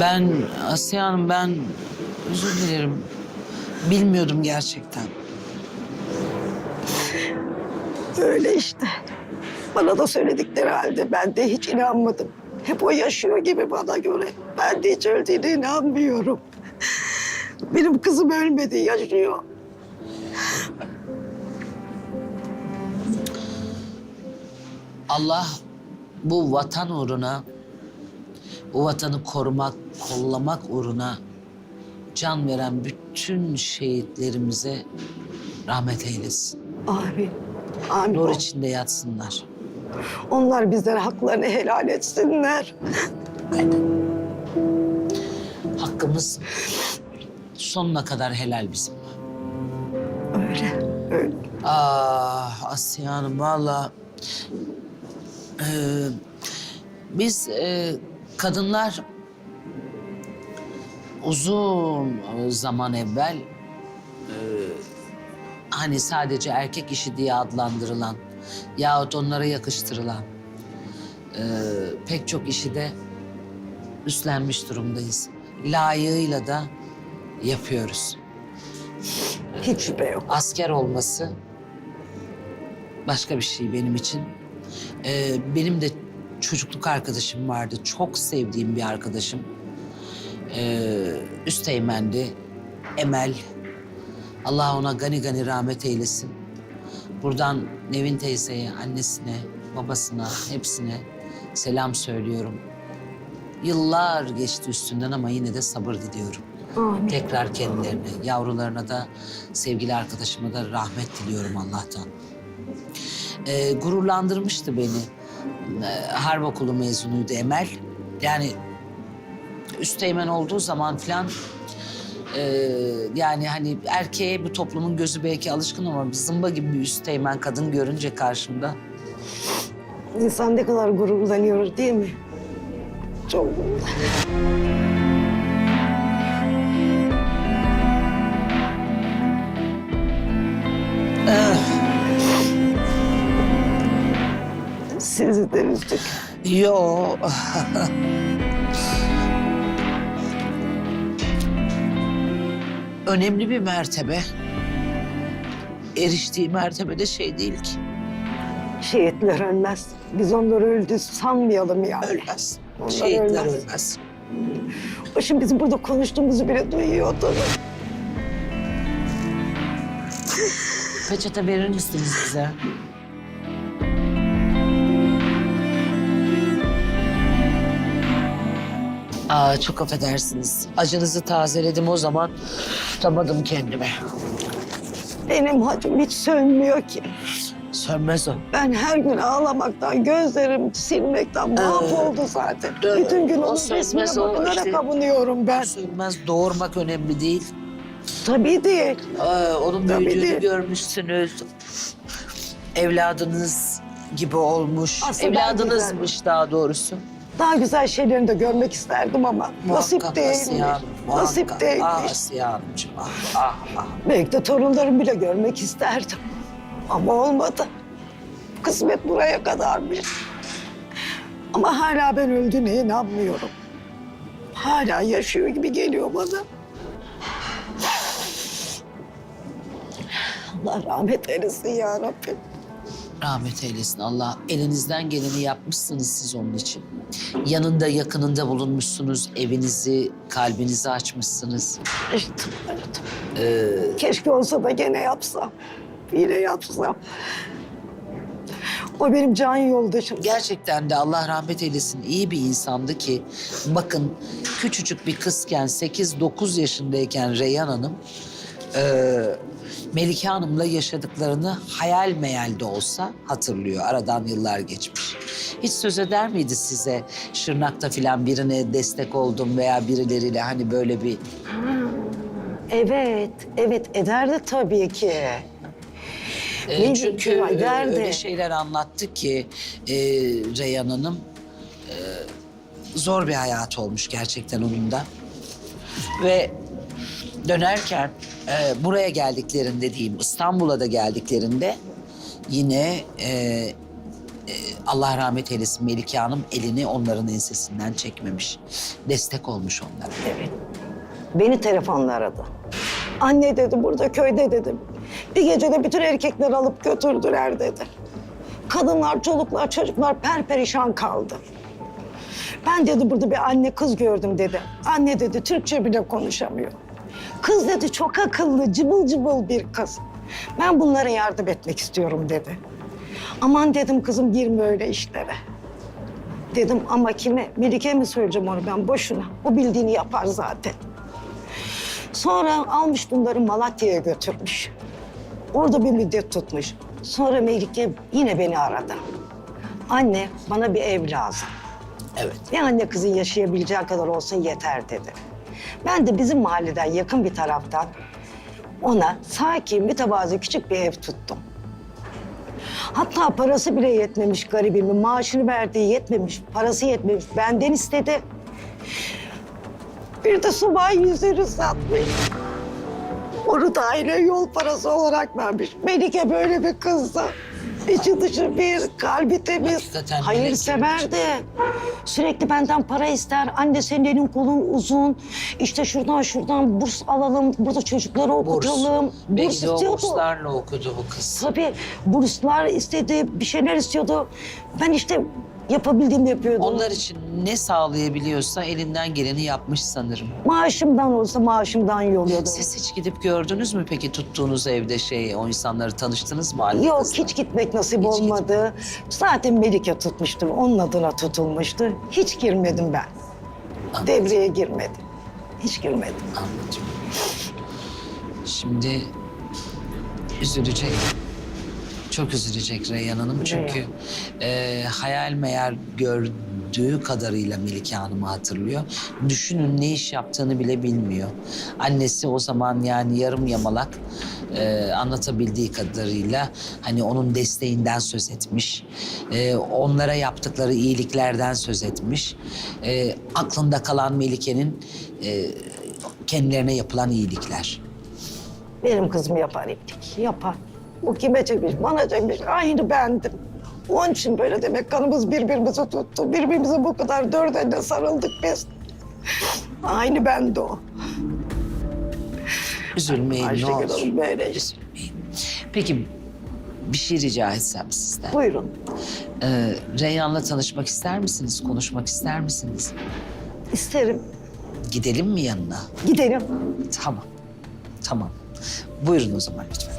Ben Asiye Hanım ben özür dilerim. Bilmiyordum gerçekten. Öyle işte. Bana da söyledikleri halde ben de hiç inanmadım. Hep o yaşıyor gibi bana göre. Ben de hiç öldüğüne inanmıyorum. Benim kızım ölmedi, yaşıyor. Allah bu vatan uğruna, bu vatanı korumak, kollamak uğruna can veren bütün şehitlerimize rahmet eylesin. Amin. Amin. Nur içinde yatsınlar. Onlar bizlere haklarını helal etsinler. Hakkımız sonuna kadar helal bizim. Öyle, öyle. Ah Asiye Hanım valla eee, biz eee, kadınlar uzun zaman evvel eee, hani sadece erkek işi diye adlandırılan yahut onlara yakıştırılan eee, pek çok işi de üstlenmiş durumdayız. Layığıyla da yapıyoruz Hiç şüphe yok. asker olması başka bir şey benim için. Ee, benim de çocukluk arkadaşım vardı. Çok sevdiğim bir arkadaşım. Ee, üsteğmendi. Emel. Allah ona gani gani rahmet eylesin. Buradan Nevin teyzeye, annesine, babasına, hepsine selam söylüyorum. Yıllar geçti üstünden ama yine de sabır diliyorum. Amin. Tekrar kendilerine, yavrularına da sevgili arkadaşıma da rahmet diliyorum Allah'tan. Ee, gururlandırmıştı beni. Ee, harp okulu mezunuydu Emel. Yani üsteğmen olduğu zaman filan e, yani hani erkeğe bu toplumun gözü belki alışkın ama zımba gibi bir üsteğmen kadın görünce karşımda İnsan ne kadar gururlanıyor değil mi? Çok Üzdük. Yo. Önemli bir mertebe. Eriştiği mertebe de şey değil ki. Şehitler ölmez. Biz onları öldü sanmayalım yani. Ölmez. Onlar Şehitler ölmez. ölmez. O şimdi bizim burada konuştuğumuzu bile duyuyordu. Peçete verir misiniz bize? Aa, çok affedersiniz. Acınızı tazeledim o zaman tutamadım kendime. Benim hacım hiç sönmüyor ki. Sönmez o. Ben her gün ağlamaktan, gözlerim silmekten mahvoldu zaten. evet. Bütün gün O onun sönmez resmine o bakarak işte. kabunuyorum ben. Sönmez doğurmak önemli değil. Tabii değil. Aa, onun Tabii büyüdüğünü değil. görmüşsünüz. Evladınız gibi olmuş. Aslında ben Evladınızmış daha doğrusu. Daha güzel şeylerini de görmek isterdim ama nasip değilmiş. Nasip muhakkak. değilmiş. Ah Asiye Hanımcığım, ah, ah, ah. Belki de torunlarımı bile görmek isterdim. Ama olmadı. Kısmet buraya kadarmış. Ama hala ben öldüğüne inanmıyorum. Hala yaşıyor gibi geliyor bana. Allah rahmet eylesin ya Rabbim. Rahmet eylesin Allah. Elinizden geleni yapmışsınız siz onun için. Yanında, yakınında bulunmuşsunuz. Evinizi, kalbinizi açmışsınız. İşte evet. Keşke olsa da gene yapsam. Yine yapsam. O benim can yoldaşım. Gerçekten de Allah rahmet eylesin iyi bir insandı ki bakın küçücük bir kızken 8-9 yaşındayken Reyhan Hanım e, Melike Hanım'la yaşadıklarını hayal meyal de olsa hatırlıyor. Aradan yıllar geçmiş. Hiç söz eder miydi size Şırnak'ta filan birine destek oldum veya birileriyle hani böyle bir Evet, evet ederdi tabii ki. E, Ne çünkü e, derdi? öyle şeyler anlattı ki e, Reyhan Hanım e, zor bir hayat olmuş gerçekten onun da. Ve dönerken e, buraya geldiklerinde diyeyim İstanbul'a da geldiklerinde yine e, e, Allah rahmet eylesin Melike Hanım elini onların ensesinden çekmemiş. Destek olmuş onlara. Evet. Beni telefonla aradı. Anne dedi burada köyde dedim. Bir gecede bütün erkekler alıp götürdüler dedi. Kadınlar, çoluklar, çocuklar perperişan kaldı. Ben dedi burada bir anne kız gördüm dedi. Anne dedi Türkçe bile konuşamıyor. Kız dedi çok akıllı, cıbıl cıbıl bir kız. Ben bunlara yardım etmek istiyorum dedi. Aman dedim kızım girme öyle işlere. Dedim ama kime? Melike mi söyleyeceğim onu ben boşuna. O bildiğini yapar zaten. Sonra almış bunları Malatya'ya götürmüş. Orada bir müddet tutmuş. Sonra Melike yine beni aradı. Anne bana bir ev lazım. Evet. Bir anne kızın yaşayabileceği kadar olsun yeter dedi. Ben de bizim mahalleden yakın bir taraftan ona sakin, mütevazi küçük bir ev tuttum. Hatta parası bile yetmemiş garibimin. Maaşını verdiği yetmemiş, parası yetmemiş. Benden istedi. Bir de subay yüzünü satmış. Onu da aile yol parası olarak vermiş. Melike böyle bir kızdı. İçi dışı bir, kalbi temiz. Hakikaten Hayırseverdi. Sürekli benden para ister. Anne senin elin kolun uzun. İşte şuradan şuradan burs alalım. Burada çocukları Burs. okutalım. De o istiyordu. burslarla okudu bu kız. Tabii burslar istedi, bir şeyler istiyordu. Ben işte yapabildiğimi yapıyordum. Onlar için ne sağlayabiliyorsa elinden geleni yapmış sanırım. Maaşımdan olsa maaşımdan yoluyordum. Siz hiç gidip gördünüz mü peki tuttuğunuz evde şey o insanları tanıştınız mı? Yok kızla? hiç gitmek nasip Hiç olmadı. Zaten Melike tutmuştum. Onun adına tutulmuştu. Hiç girmedim ben. Anladım. Devreye girmedim. Hiç girmedim. Anladım. Şimdi üzülecek. Çok üzülecek Reyhan Hanım çünkü e, hayal meyal gördüğü kadarıyla Melike Hanım'ı hatırlıyor. Düşünün ne iş yaptığını bile bilmiyor. Annesi o zaman yani yarım yamalak e, anlatabildiği kadarıyla hani onun desteğinden söz etmiş. E, onlara yaptıkları iyiliklerden söz etmiş. E, aklında kalan Melike'nin e, kendilerine yapılan iyilikler. Benim kızım yapar iyilik. Yapar. O kime çekmiş, bana çekmiş. Aynı bendim. Onun için böyle demek kanımız birbirimizi tuttu. Birbirimize bu kadar dört elle sarıldık biz. Aynı bendi o. Üzülmeyin ne Ayşegül olur. Hanım böyle. Üzülmeyin. Peki bir şey rica etsem sizden. Buyurun. Ee, Reyhan'la tanışmak ister misiniz? Konuşmak ister misiniz? İsterim. Gidelim mi yanına? Gidelim. Tamam. Tamam. Buyurun o zaman lütfen.